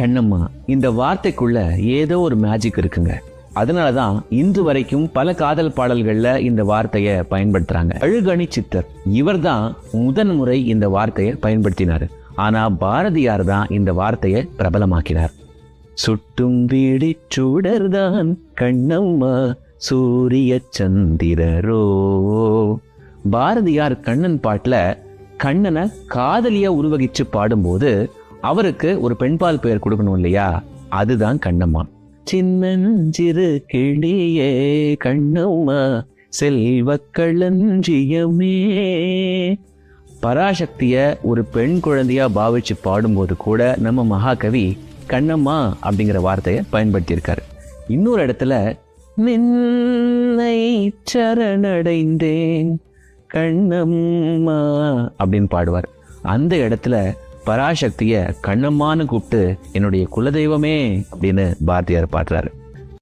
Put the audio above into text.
கண்ணம்மா இந்த வார்த்தைக்குள்ள ஏதோ ஒரு மேஜிக் இருக்குங்க. அதனாலதான் இன்று வரைக்கும் பல காதல் பாடல்கள்ல இந்த வார்த்தையை பயன்படுத்துறாங்க. அழுகணி சித்தர் இவர்தான் முதன் முறை இந்த வார்த்தையை பயன்படுத்தினார். ஆனா பாரதியார் தான் இந்த வார்த்தையை பிரபலமாக்கினார். சுட்டும் வீடி சுடர்தான் கண்ணம்மா சூரிய சந்திரரோ. பாரதியார் கண்ணன் பாட்டில் கண்ணனை காதலியா உருவகிச்சு பாடும்போது அவருக்கு ஒரு பெண்பால் பெயர் கொடுக்கணும் இல்லையா? அதுதான் கண்ணம்மா. சின்னஞ்சிறு கிளியே கண்ணம்மா செல்வ களஞ்சியமே பராசக்திய ஒரு பெண் குழந்தையா பாவிச்சு பாடும்போது கூட நம்ம மகாகவி கண்ணம்மா அப்படிங்கிற வார்த்தையை பயன்படுத்தியிருக்காரு. இன்னொரு இடத்துல நின்னை சரணடைந்தேன் கண்ணம்மா அப்படின்னு பாடுவார். அந்த இடத்துல பராசக்திய கண்ணம்மான்னு கூப்பிட்டு என்னுடைய குலதெய்வமே அப்படின்னு பாரதியார் பாடுறாரு.